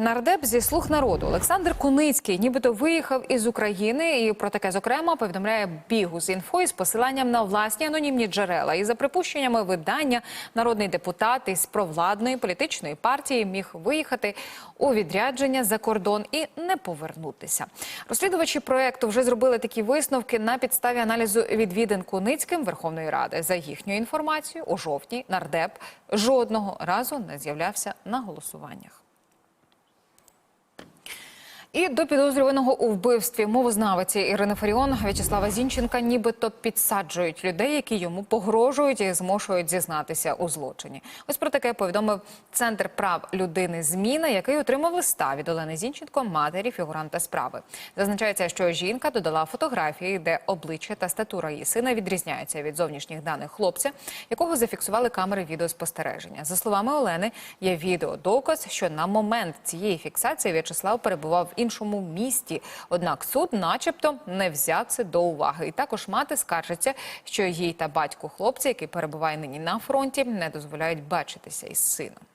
Нардеп зі слуг народу Олександр Куницький, нібито виїхав із України, і про таке зокрема повідомляє Бігус інфо із посиланням на власні анонімні джерела. І за припущеннями видання, народний депутат із провладної політичної партії міг виїхати у відрядження за кордон і не повернутися. Розслідувачі проекту вже зробили такі висновки на підставі аналізу відвідин Куницьким Верховної Ради. За їхньою інформацією, у жовтні нардеп жодного разу не з'являвся на голосуваннях. І до підозрюваного у вбивстві мовознавиці Ірини Фаріон В'ячеслава Зінченка нібито підсаджують людей, які йому погрожують і змушують зізнатися у злочині. Ось про таке повідомив Центр прав людини Зміна, який отримав листа від Олени Зінченко, матері фігуранта справи. Зазначається, що жінка додала фотографії, де обличчя та статура її сина відрізняються від зовнішніх даних хлопця, якого зафіксували камери відеоспостереження. За словами Олени, є відеодоказ, що на момент цієї фіксації В'ячеслав перебував іншому місті. Однак суд, начебто, не взяв це до уваги. І також мати скаржиться, що їй та батьку хлопця, який перебуває нині на фронті, не дозволяють бачитися із сином.